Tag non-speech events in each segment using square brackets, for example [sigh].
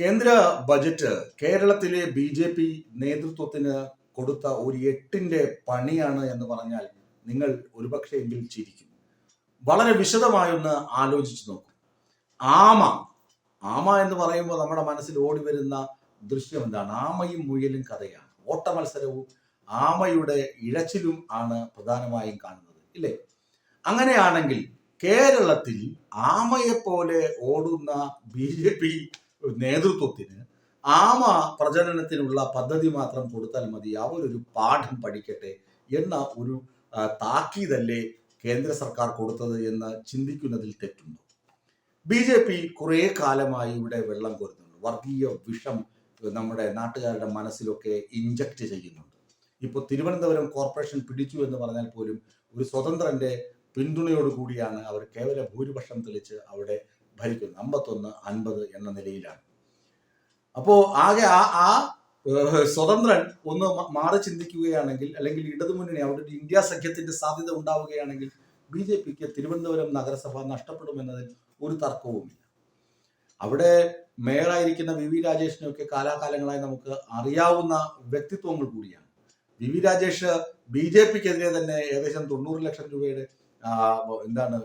കേന്ദ്ര ബജറ്റ് കേരളത്തിലെ B J P നേതൃത്വത്തിന് കൊടുത്ത ഒരു എട്ടിന്റെ പണിയാണ് എന്ന് പറഞ്ഞാൽ നിങ്ങൾ ഒരുപക്ഷെ എങ്കിൽ ചിരിക്കും. വളരെ വിശദമായൊന്ന് ആലോചിച്ച് നോക്കും. ആമ ആമ എന്ന് പറയുമ്പോൾ നമ്മുടെ മനസ്സിൽ ഓടി വരുന്ന ദൃശ്യം എന്താണ്? ആമയും മുയലും കഥയാണ്. ഓട്ട മത്സരവും ആമയുടെ ഇഴച്ചിലും ആണ് പ്രധാനമായും കാണുന്നത് ഇല്ലേ? അങ്ങനെയാണെങ്കിൽ കേരളത്തിൽ ആമയെപ്പോലെ ഓടുന്ന ബി ജെ പി നേതൃത്വത്തിന് ആമ പ്രജനനത്തിനുള്ള പദ്ധതി മാത്രം കൊടുത്താൽ മതി. അവരൊരു പാഠം പഠിക്കട്ടെ എന്ന ഒരു താക്കീതല്ലേ കേന്ദ്ര സർക്കാർ കൊടുത്തത് എന്ന് ചിന്തിക്കുന്നതിൽ തെറ്റുണ്ടോ? ബി ജെ പി കുറേ കാലമായി ഇവിടെ വെള്ളം കോരുന്നുണ്ട്. വർഗീയ വിഷം നമ്മുടെ നാട്ടുകാരുടെ മനസ്സിലൊക്കെ ഇഞ്ചക്ട് ചെയ്യുന്നുണ്ട്. ഇപ്പോൾ തിരുവനന്തപുരം കോർപ്പറേഷൻ പിടിച്ചു എന്ന് പറഞ്ഞാൽ പോലും ഒരു സ്വതന്ത്രന്റെ പിന്തുണയോടുകൂടിയാണ് അവർ കേവല ഭൂരിപക്ഷം തെളിച്ച് അവിടെ ഭരിക്കുന്നത് അമ്പത്തൊന്ന് അൻപത് എന്ന നിലയിലാണ്. അപ്പോ ആകെ ആ ആ സ്വതന്ത്രൻ ഒന്ന് മാറി ചിന്തിക്കുകയാണെങ്കിൽ അല്ലെങ്കിൽ ഇടതുമുന്നണി അവിടെ ഇന്ത്യ സഖ്യത്തിന്റെ സാധ്യത ഉണ്ടാവുകയാണെങ്കിൽ ബി ജെ പിക്ക് തിരുവനന്തപുരം നഗരസഭ നഷ്ടപ്പെടുമെന്നതിൽ ഒരു തർക്കവുമില്ല. അവിടെ മേയറായിരിക്കുന്ന വി വി രാജേഷിനെയൊക്കെ കാലാകാലങ്ങളായി നമുക്ക് അറിയാവുന്ന വ്യക്തിത്വങ്ങൾ കൂടിയാണ്. V V Rajesh B J പിക്കെതിരെ തന്നെ ഏകദേശം തൊണ്ണൂറ് ലക്ഷം രൂപയുടെ എന്താണ്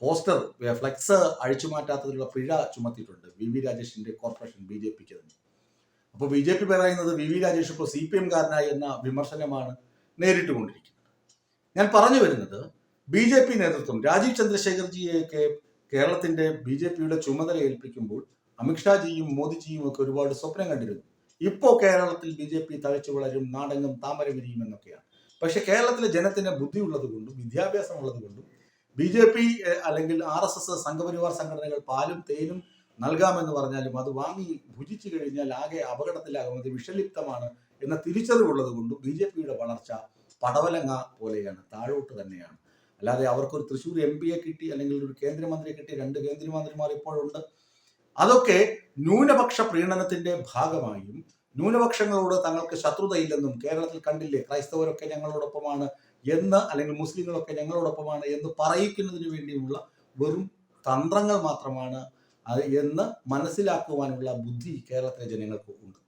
പോസ്റ്റർ ഫ്ലെക്സ് അഴിച്ചു മാറ്റാത്തതിലുള്ള പിഴ ചുമത്തിയിട്ടുണ്ട്. വി. വി. രാജേഷിന്റെ കോർപ്പറേഷൻ ബി ജെ പിക്ക് തന്നെ. അപ്പോൾ ബി ജെ പി പറയുന്നത് വി. വി. രാജേഷ് ഇപ്പോൾ സി പി എംകാരനായി എന്ന വിമർശനമാണ് നേരിട്ടുകൊണ്ടിരിക്കുന്നത്. ഞാൻ പറഞ്ഞു വരുന്നത് ബി ജെ പി നേതൃത്വം രാജീവ് ചന്ദ്രശേഖർജിയൊക്കെ കേരളത്തിന്റെ ബി ജെ പിയുടെ ചുമതല ഏൽപ്പിക്കുമ്പോൾ അമിത്ഷാജിയും മോദിജിയും ഒക്കെ ഒരുപാട് സ്വപ്നം കണ്ടിരുന്നു. ഇപ്പോൾ കേരളത്തിൽ ബി ജെ പി തഴച്ചു വളരും നാടെങ്ങും താമര വിരിയും എന്നൊക്കെയാണ്. പക്ഷെ കേരളത്തിലെ ജനത്തിന് ബുദ്ധിയുള്ളത് കൊണ്ടും വിദ്യാഭ്യാസം ഉള്ളത് കൊണ്ടും ബി ജെ പി അല്ലെങ്കിൽ ആർ എസ് എസ് സംഘപരിവാർ സംഘടനകൾ പാലും തേനും നൽകാമെന്ന് പറഞ്ഞാലും അത് വാങ്ങി ഭുജിച്ചു കഴിഞ്ഞാൽ ആകെ അപകടത്തിലാകും. അത് വിഷലിപ്തമാണ് എന്ന തിരിച്ചറിവുള്ളത് കൊണ്ടും ബി ജെ പിയുടെ വളർച്ച പടവലങ്ങ പോലെയാണ് താഴോട്ട് തന്നെയാണ്. അല്ലാതെ അവർക്കൊരു തൃശ്ശൂർ എം പിയെ കിട്ടി അല്ലെങ്കിൽ ഒരു കേന്ദ്രമന്ത്രിയെ കിട്ടി രണ്ട് കേന്ദ്രമന്ത്രിമാർ ഇപ്പോഴുണ്ട്. അതൊക്കെ ന്യൂനപക്ഷ പ്രീണനത്തിന്റെ ഭാഗമായും ന്യൂനപക്ഷങ്ങളോട് തങ്ങൾക്ക് ശത്രുതയില്ലെന്നും കേരളത്തിൽ കണ്ടില്ലേ ക്രൈസ്തവരൊക്കെ ഞങ്ങളോടൊപ്പമാണ് എന്ന് അല്ലെങ്കിൽ മുസ്ലിങ്ങളൊക്കെ ഞങ്ങളോടൊപ്പമാണ് എന്ന് പറയിക്കുന്നതിന് വേണ്ടിയുള്ള വെറും തന്ത്രങ്ങൾ മാത്രമാണ് എന്ന് മനസ്സിലാക്കുവാനുള്ള ബുദ്ധി കേരളത്തിലെ ജനങ്ങൾക്ക് ഉണ്ട്.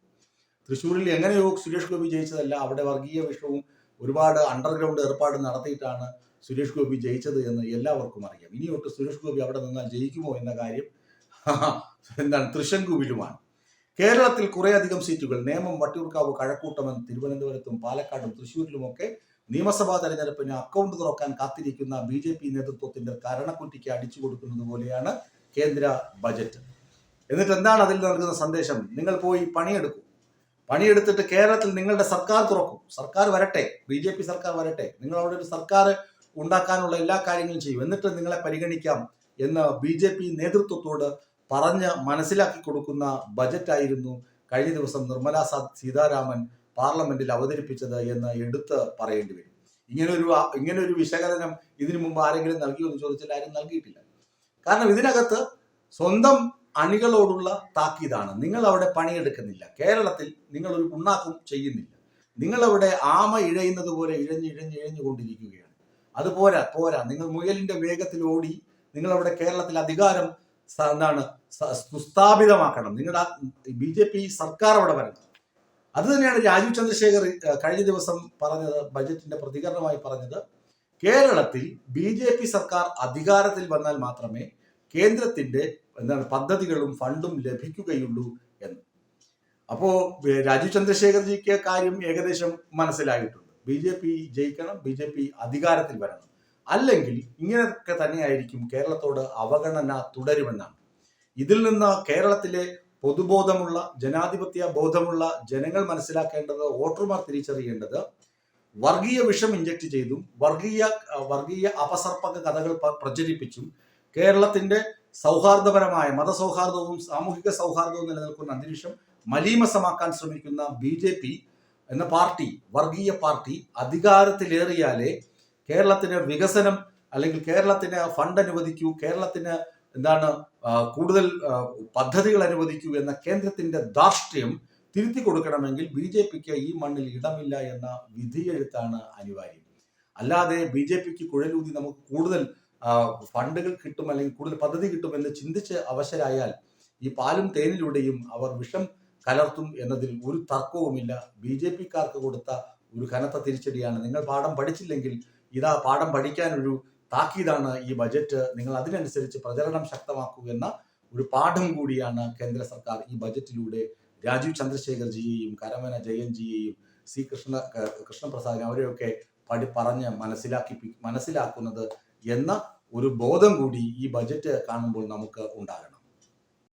തൃശ്ശൂരിൽ എങ്ങനെയോ സുരേഷ് ഗോപി ജയിച്ചതല്ല അവിടെ വർഗീയ വിഷവും ഒരുപാട് അണ്ടർഗ്രൗണ്ട് ഏർപ്പാട് നടത്തിയിട്ടാണ് സുരേഷ് ഗോപി ജയിച്ചത് എന്ന് എല്ലാവർക്കും അറിയാം. ഇനിയൊട്ട് സുരേഷ് ഗോപി അവിടെ നിന്നാൽ ജയിക്കുമോ എന്ന കാര്യം [laughs] എന്താണ് തൃശങ്കുവിലുമാണ്. കേരളത്തിൽ കുറേയധികം സീറ്റുകൾ നേമം വട്ടിയൂർക്കാവ് കഴക്കൂട്ടം തിരുവനന്തപുരത്തും പാലക്കാടും തൃശ്ശൂരിലുമൊക്കെ നിയമസഭാ തെരഞ്ഞെടുപ്പിന് അക്കൗണ്ട് തുറക്കാൻ കാത്തിരിക്കുന്ന ബി ജെ പി നേതൃത്വത്തിന്റെ കരണക്കുറ്റിക്ക് അടിച്ചു കൊടുക്കുന്നത് പോലെയാണ് കേന്ദ്ര ബജറ്റ് എന്നിട്ട് എന്താണ് അതിൽ നൽകുന്ന സന്ദേശം? നിങ്ങൾ പോയി പണിയെടുക്കും. പണിയെടുത്തിട്ട് കേരളത്തിൽ നിങ്ങളുടെ സർക്കാർ തുറക്കും. സർക്കാർ വരട്ടെ. ബി ജെ പി സർക്കാർ വരട്ടെ. നിങ്ങൾ അവിടെ ഒരു സർക്കാർ ഉണ്ടാക്കാനുള്ള എല്ലാ കാര്യങ്ങളും ചെയ്യും. എന്നിട്ട് നിങ്ങളെ പരിഗണിക്കാം എന്ന് ബി ജെ പി നേതൃത്വത്തോട് പറഞ്ഞ് മനസ്സിലാക്കി കൊടുക്കുന്ന ബജറ്റായിരുന്നു കഴിഞ്ഞ ദിവസം നിർമ്മലാ സീതാരാമൻ പാർലമെന്റിൽ അവതരിപ്പിച്ചത് എന്ന് എടുത്ത് പറയേണ്ടി വരും. ഇങ്ങനൊരു ഇങ്ങനൊരു വിശകലനം ഇതിനു മുമ്പ് ആരെങ്കിലും നൽകിയോ എന്ന് ചോദിച്ചാൽ ആരും നൽകിയിട്ടില്ല. കാരണം ഇതിനകത്ത് സ്വന്തം അണികളോടുള്ള താക്കീതാണ്. നിങ്ങൾ അവിടെ പണിയെടുക്കുന്നില്ല. കേരളത്തിൽ നിങ്ങൾ ഒരു ഉണ്ണാക്കും ചെയ്യുന്നില്ല. നിങ്ങൾ അവിടെ ആമ ഇഴയുന്നത് പോലെ ഇഴഞ്ഞ് ഇഴഞ്ഞ് ഇഴഞ്ഞു കൊണ്ടിരിക്കുകയാണ്. അത് പോരാ പോരാ. നിങ്ങൾ മുയലിന്റെ വേഗത്തിൽ ഓടി നിങ്ങൾ അവിടെ കേരളത്തിൽ അധികാരം എന്താണ് സുസ്ഥാപിതമാക്കണം. നിങ്ങളുടെ ബി ജെ പി സർക്കാർ അവിടെ വരണം. അത് തന്നെയാണ് രാജീവ് ചന്ദ്രശേഖർ കഴിഞ്ഞ ദിവസം പറഞ്ഞത് ബജറ്റിന്റെ പ്രതികരണമായി പറഞ്ഞത്. കേരളത്തിൽ ബി ജെ പി സർക്കാർ അധികാരത്തിൽ വന്നാൽ മാത്രമേ കേന്ദ്രത്തിന്റെ എന്താണ് പദ്ധതികളും ഫണ്ടും ലഭിക്കുകയുള്ളൂ എന്ന്. അപ്പോ രാജീവ് ചന്ദ്രശേഖർജിക്ക് കാര്യം ഏകദേശം മനസ്സിലായിട്ടുണ്ട്. ബി ജെ പി ജയിക്കണം ബി ജെ പി അധികാരത്തിൽ വരണം. അല്ലെങ്കിൽ ഇങ്ങനെയൊക്കെ തന്നെയായിരിക്കും കേരളത്തോട് അവഗണന തുടരുമെന്നാണ്. ഇതിൽ നിന്ന് കേരളത്തിലെ പൊതുബോധമുള്ള ജനാധിപത്യ ബോധമുള്ള ജനങ്ങൾ മനസ്സിലാക്കേണ്ടത് വോട്ടർമാർ തിരിച്ചറിയേണ്ടത് വർഗീയ വിഷം ഇഞ്ചക്ട് ചെയ്തും വർഗീയ വർഗീയ അപസർപ്പക കഥകൾ പ്രചരിപ്പിച്ചും കേരളത്തിന്റെ സൗഹാർദ്ദപരമായ മതസൗഹാർദ്ദവും സാമൂഹിക സൗഹാർദ്ദവും നിലനിൽക്കുന്ന അന്തരീക്ഷം മലീമസമാക്കാൻ ശ്രമിക്കുന്ന ബി ജെ പി എന്ന പാർട്ടി വർഗീയ പാർട്ടി അധികാരത്തിലേറിയാലേ കേരളത്തിന് വികസനം അല്ലെങ്കിൽ കേരളത്തിന് ഫണ്ട് അനുവദിക്കൂ കേരളത്തിന് എന്താണ് കൂടുതൽ പദ്ധതികൾ അനുവദിക്കൂ എന്ന കേന്ദ്രത്തിന്റെ ധാർഷ്ട്യം തിരുത്തി കൊടുക്കണമെങ്കിൽ ബി ജെ പിക്ക് ഈ മണ്ണിൽ ഇടമില്ല എന്ന വിധിയെഴുത്താണ് അനിവാര്യം. അല്ലാതെ ബി ജെ പിക്ക് കുഴലൂതി നമുക്ക് കൂടുതൽ ഫണ്ടുകൾ കിട്ടും അല്ലെങ്കിൽ കൂടുതൽ പദ്ധതി കിട്ടും എന്ന് ചിന്തിച്ച് അവശരായാൽ ഈ പാലും തേനിലൂടെയും അവർ വിഷം കലർത്തും എന്നതിൽ ഒരു തർക്കവുമില്ല. ബി ജെ പിക്കാർക്ക് കൊടുത്ത ഒരു കനത്ത തിരിച്ചടിയാണ്. നിങ്ങൾ പാഠം പഠിച്ചില്ലെങ്കിൽ ഇതാ പാഠം പഠിക്കാൻ ഒരു താക്കീതാണ് ഈ ബജറ്റ് നിങ്ങൾ അതിനനുസരിച്ച് പ്രചരണം ശക്തമാക്കൂ എന്ന ഒരു പാഠം കൂടിയാണ് കേന്ദ്ര സർക്കാർ ഈ ബജറ്റിലൂടെ രാജീവ് ചന്ദ്രശേഖർ ജിയെയും കരമന ജയൻ ജിയെയും സി കൃഷ്ണ കൃഷ്ണപ്രസാദിനെ കൃഷ്ണപ്രസാദ് അവരെയൊക്കെ പഠി പറഞ്ഞ് മനസ്സിലാക്കി മനസ്സിലാക്കുന്നത് എന്ന ഒരു ബോധം കൂടി ഈ ബജറ്റ് കാണുമ്പോൾ നമുക്ക് ഉണ്ടാകണം.